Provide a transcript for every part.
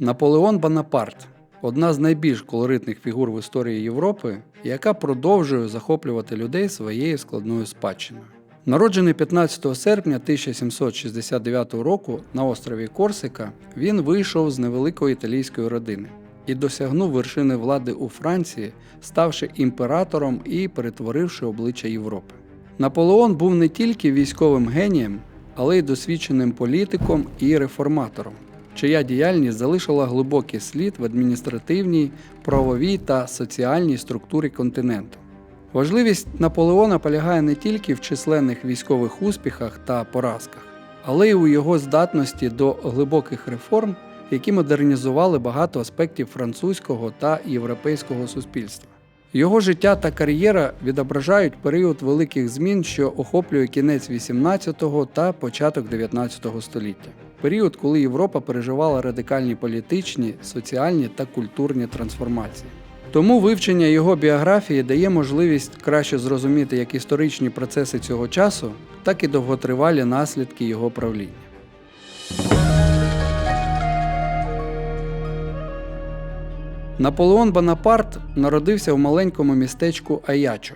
Наполеон Бонапарт одна з найбільш колоритних фігур в історії Європи, яка продовжує захоплювати людей своєю складною спадщиною. Народжений 15 серпня 1769 року на острові Корсика, він вийшов з невеликої італійської родини і досягнув вершини влади у Франції, ставши імператором і перетворивши обличчя Європи. Наполеон був не тільки військовим генієм, але й досвідченим політиком і реформатором, чия діяльність залишила глибокий слід в адміністративній, правовій та соціальній структурі континенту. Важливість Наполеона полягає не тільки в численних військових успіхах та поразках, але й у його здатності до глибоких реформ, які модернізували багато аспектів французького та європейського суспільства. Його життя та кар'єра відображають період великих змін, що охоплює кінець 18-го та початок 19-го століття. Період, коли Європа переживала радикальні політичні, соціальні та культурні трансформації. Тому вивчення його біографії дає можливість краще зрозуміти як історичні процеси цього часу, так і довготривалі наслідки його правління. Наполеон Бонапарт народився в маленькому містечку Аячо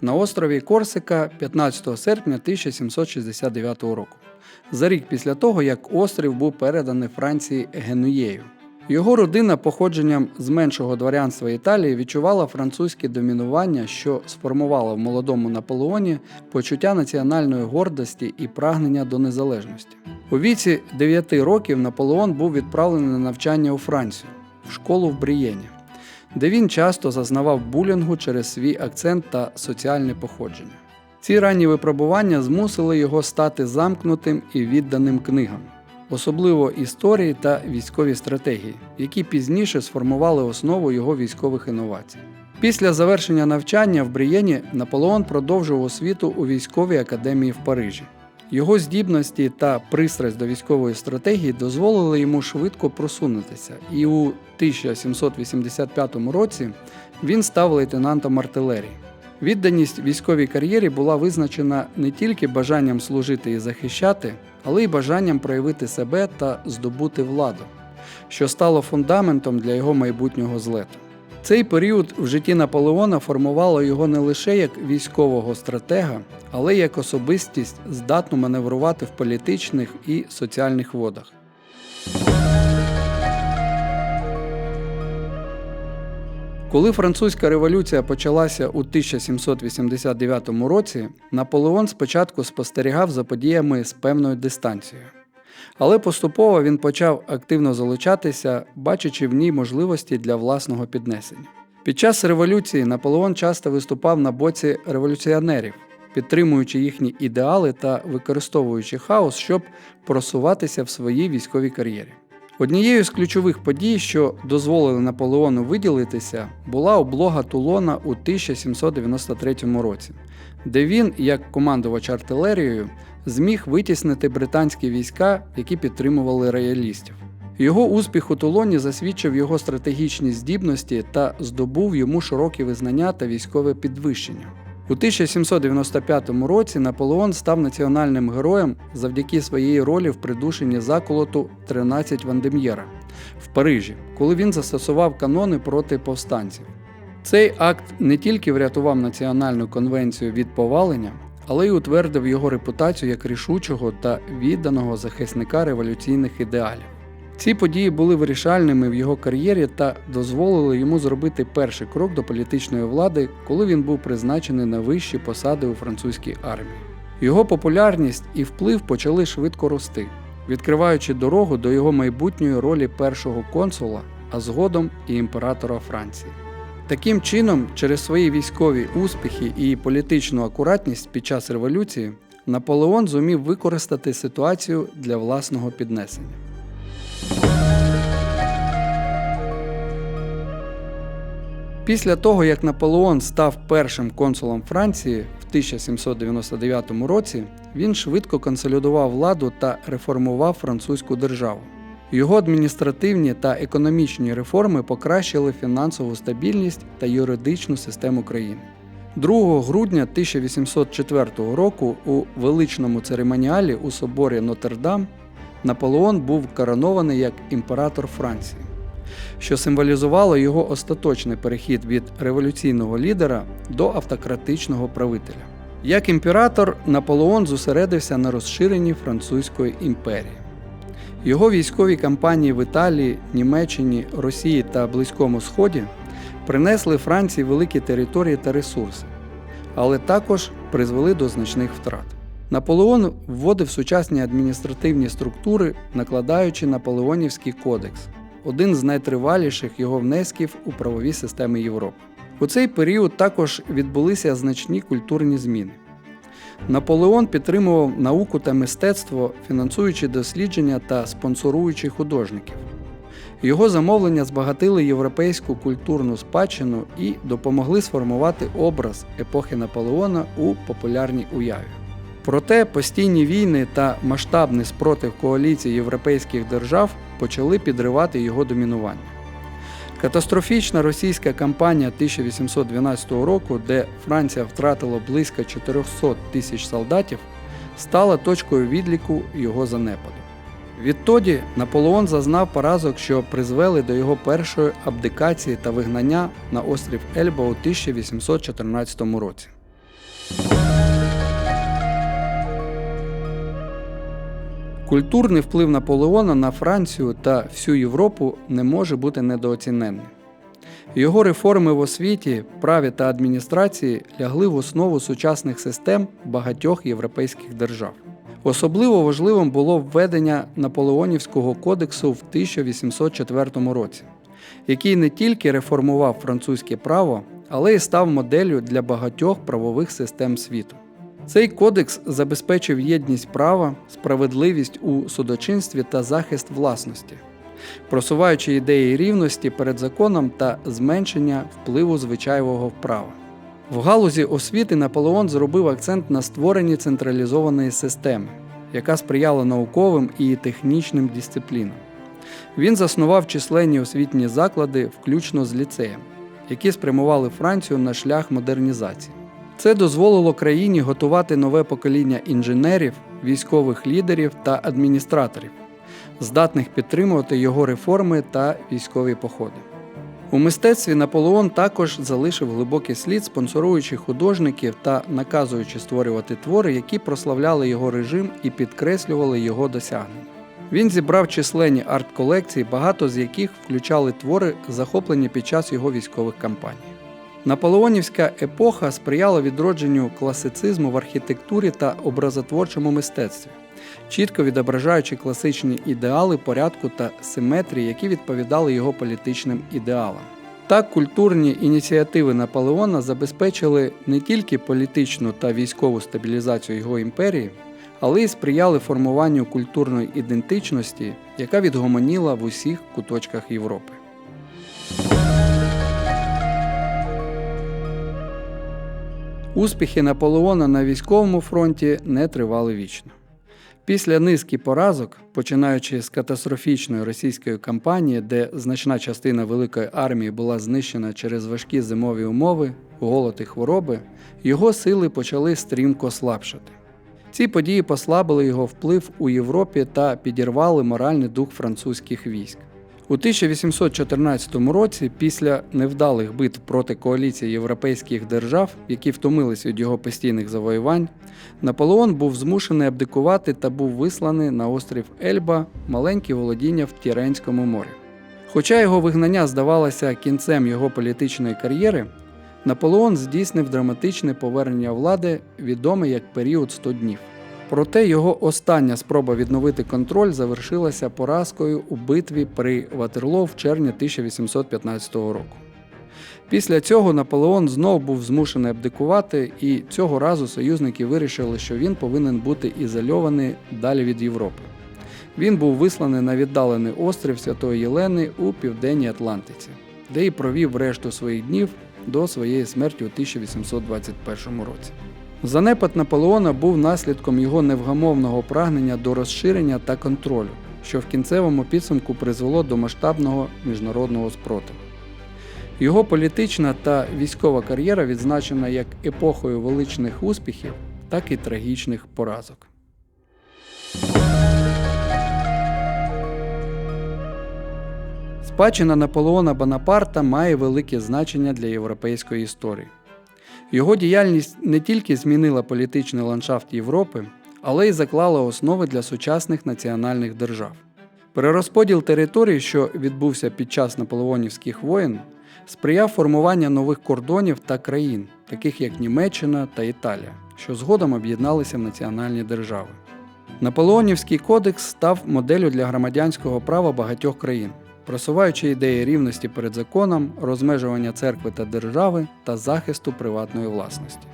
на острові Корсика 15 серпня 1769 року, за рік після того, як острів був переданий Франції Генуєю. Його родина походженням з меншого дворянства Італії відчувала французьке домінування, що сформувало в молодому Наполеоні почуття національної гордості і прагнення до незалежності. У віці 9 років Наполеон був відправлений на навчання у Францію в школу в Брієні, де він часто зазнавав булінгу через свій акцент та соціальне походження. Ці ранні випробування змусили його стати замкнутим і відданим книгам, особливо історії та військові стратегії, які пізніше сформували основу його військових інновацій. Після завершення навчання в Брієні Наполеон продовжив освіту у військовій академії в Парижі. Його здібності та пристрасть до військової стратегії дозволили йому швидко просунутися, і у 1785 році він став лейтенантом артилерії. Відданість військовій кар'єрі була визначена не тільки бажанням служити і захищати, але й бажанням проявити себе та здобути владу, що стало фундаментом для його майбутнього злету. Цей період в житті Наполеона формувало його не лише як військового стратега, але й як особистість, здатну маневрувати в політичних і соціальних водах. Коли французька революція почалася у 1789 році, Наполеон спочатку спостерігав за подіями з певною дистанцією. Але поступово він почав активно залучатися, бачачи в ній можливості для власного піднесення. Під час революції Наполеон часто виступав на боці революціонерів, підтримуючи їхні ідеали та використовуючи хаос, щоб просуватися в своїй військовій кар'єрі. Однією з ключових подій, що дозволили Наполеону виділитися, була облога Тулона у 1793 році, де він, як командувач артилерією, зміг витіснити британські війська, які підтримували роялістів. Його успіх у Тулоні засвідчив його стратегічні здібності та здобув йому широкі визнання та військове підвищення. У 1795 році Наполеон став національним героєм завдяки своїй ролі в придушенні заколоту 13 Вандем'єра в Парижі, коли він застосував канони проти повстанців. Цей акт не тільки врятував національну конвенцію від повалення, але й утвердив його репутацію як рішучого та відданого захисника революційних ідеалів. Ці події були вирішальними в його кар'єрі та дозволили йому зробити перший крок до політичної влади, коли він був призначений на вищі посади у французькій армії. Його популярність і вплив почали швидко рости, відкриваючи дорогу до його майбутньої ролі першого консула, а згодом і імператора Франції. Таким чином, через свої військові успіхи і політичну акуратність під час революції, Наполеон зумів використати ситуацію для власного піднесення. Після того, як Наполеон став першим консулом Франції в 1799 році, він швидко консолідував владу та реформував французьку державу. Його адміністративні та економічні реформи покращили фінансову стабільність та юридичну систему країни. 2 грудня 1804 року у величному церемоніалі у соборі Нотр-Дам Наполеон був коронований як імператор Франції, що символізувало його остаточний перехід від революційного лідера до автократичного правителя. Як імператор, Наполеон зосередився на розширенні Французької імперії. Його військові кампанії в Італії, Німеччині, Росії та Близькому Сході принесли Франції великі території та ресурси, але також призвели до значних втрат. Наполеон вводив сучасні адміністративні структури, накладаючи Наполеонівський кодекс, один з найтриваліших його внесків у правові системи Європи. У цей період також відбулися значні культурні зміни. Наполеон підтримував науку та мистецтво, фінансуючи дослідження та спонсоруючи художників. Його замовлення збагатили європейську культурну спадщину і допомогли сформувати образ епохи Наполеона у популярній уяві. Проте постійні війни та масштабний спротив коаліції європейських держав почали підривати його домінування. Катастрофічна російська кампанія 1812 року, де Франція втратила близько 400 тисяч солдатів, стала точкою відліку його занепаду. Відтоді Наполеон зазнав поразок, що призвели до його першої абдикації та вигнання на острів Ельба у 1814 році. Культурний вплив Наполеона на Францію та всю Європу не може бути недооціненним. Його реформи в освіті, праві та адміністрації лягли в основу сучасних систем багатьох європейських держав. Особливо важливим було введення Наполеонівського кодексу в 1804 році, який не тільки реформував французьке право, але й став моделлю для багатьох правових систем світу. Цей кодекс забезпечив єдність права, справедливість у судочинстві та захист власності, просуваючи ідеї рівності перед законом та зменшення впливу звичайного права. В галузі освіти Наполеон зробив акцент на створенні централізованої системи, яка сприяла науковим і технічним дисциплінам. Він заснував численні освітні заклади, включно з ліцеєм, які спрямували Францію на шлях модернізації. Це дозволило країні готувати нове покоління інженерів, військових лідерів та адміністраторів, здатних підтримувати його реформи та військові походи. У мистецтві Наполеон також залишив глибокий слід, спонсоруючи художників та наказуючи створювати твори, які прославляли його режим і підкреслювали його досягнення. Він зібрав численні арт-колекції, багато з яких включали твори, захоплені під час його військових кампаній. Наполеонівська епоха сприяла відродженню класицизму в архітектурі та образотворчому мистецтві, чітко відображаючи класичні ідеали порядку та симетрії, які відповідали його політичним ідеалам. Так, культурні ініціативи Наполеона забезпечили не тільки політичну та військову стабілізацію його імперії, але й сприяли формуванню культурної ідентичності, яка відгомоніла в усіх куточках Європи. Успіхи Наполеона на військовому фронті не тривали вічно. Після низки поразок, починаючи з катастрофічної російської кампанії, де значна частина великої армії була знищена через важкі зимові умови, голод і хвороби, його сили почали стрімко слабшати. Ці події послабили його вплив у Європі та підірвали моральний дух французьких військ. У 1814 році, після невдалих битв проти коаліції європейських держав, які втомились від його постійних завоювань, Наполеон був змушений абдикувати та був висланий на острів Ельба, маленькі володіння в Тіренському морі. Хоча його вигнання здавалося кінцем його політичної кар'єри, Наполеон здійснив драматичне повернення влади, відоме як період 100 днів. Проте його остання спроба відновити контроль завершилася поразкою у битві при Ватерлоо в червні 1815 року. Після цього Наполеон знов був змушений абдикувати, і цього разу союзники вирішили, що він повинен бути ізольований далі від Європи. Він був висланий на віддалений острів Святої Єлени у південній Атлантиці, де й провів решту своїх днів до своєї смерті у 1821 році. Занепад Наполеона був наслідком його невгамовного прагнення до розширення та контролю, що в кінцевому підсумку призвело до масштабного міжнародного спротиву. Його політична та військова кар'єра відзначена як епохою величних успіхів, так і трагічних поразок. Спадщина Наполеона Бонапарта має велике значення для європейської історії. Його діяльність не тільки змінила політичний ландшафт Європи, але й заклала основи для сучасних національних держав. Перерозподіл територій, що відбувся під час наполеонівських воєн, сприяв формуванню нових кордонів та країн, таких як Німеччина та Італія, що згодом об'єдналися в національні держави. Наполеонівський кодекс став моделлю для громадянського права багатьох країн, просуваючи ідеї рівності перед законом, розмежування церкви та держави та захисту приватної власності.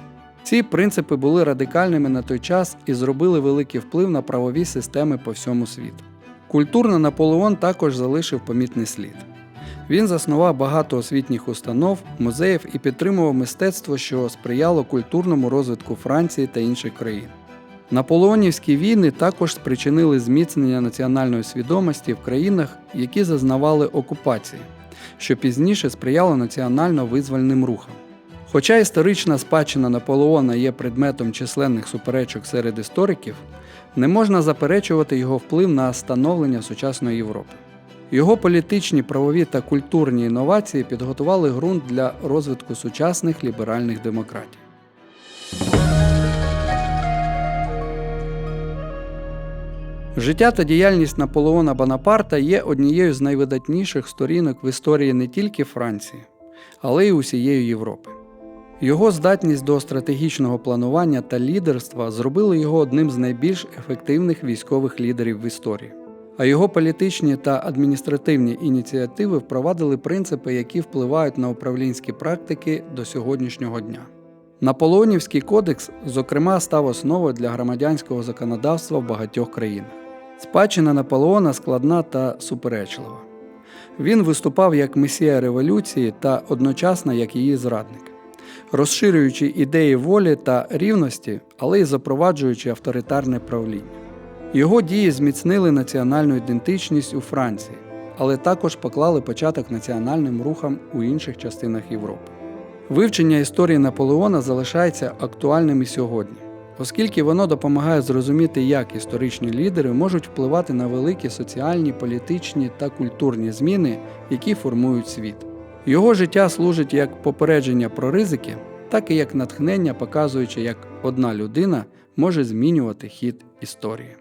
Ці принципи були радикальними на той час і зробили великий вплив на правові системи по всьому світу. Культурно Наполеон також залишив помітний слід. Він заснував багато освітніх установ, музеїв і підтримував мистецтво, що сприяло культурному розвитку Франції та інших країн. Наполеонівські війни також спричинили зміцнення національної свідомості в країнах, які зазнавали окупації, що пізніше сприяло національно-визвольним рухам. Хоча історична спадщина Наполеона є предметом численних суперечок серед істориків, не можна заперечувати його вплив на становлення сучасної Європи. Його політичні, правові та культурні інновації підготували ґрунт для розвитку сучасних ліберальних демократій. Життя та діяльність Наполеона Бонапарта є однією з найвидатніших сторінок в історії не тільки Франції, але й усієї Європи. Його здатність до стратегічного планування та лідерства зробили його одним з найбільш ефективних військових лідерів в історії. А його політичні та адміністративні ініціативи впровадили принципи, які впливають на управлінські практики до сьогоднішнього дня. Наполеонівський кодекс, зокрема, став основою для громадянського законодавства в багатьох країнах. Спадщина Наполеона складна та суперечлива. Він виступав як месія революції та одночасно як її зрадник, розширюючи ідеї волі та рівності, але й запроваджуючи авторитарне правління. Його дії зміцнили національну ідентичність у Франції, але також поклали початок національним рухам у інших частинах Європи. Вивчення історії Наполеона залишається актуальним і сьогодні, оскільки воно допомагає зрозуміти, як історичні лідери можуть впливати на великі соціальні, політичні та культурні зміни, які формують світ. Його життя служить як попередження про ризики, так і як натхнення, показуючи, як одна людина може змінювати хід історії.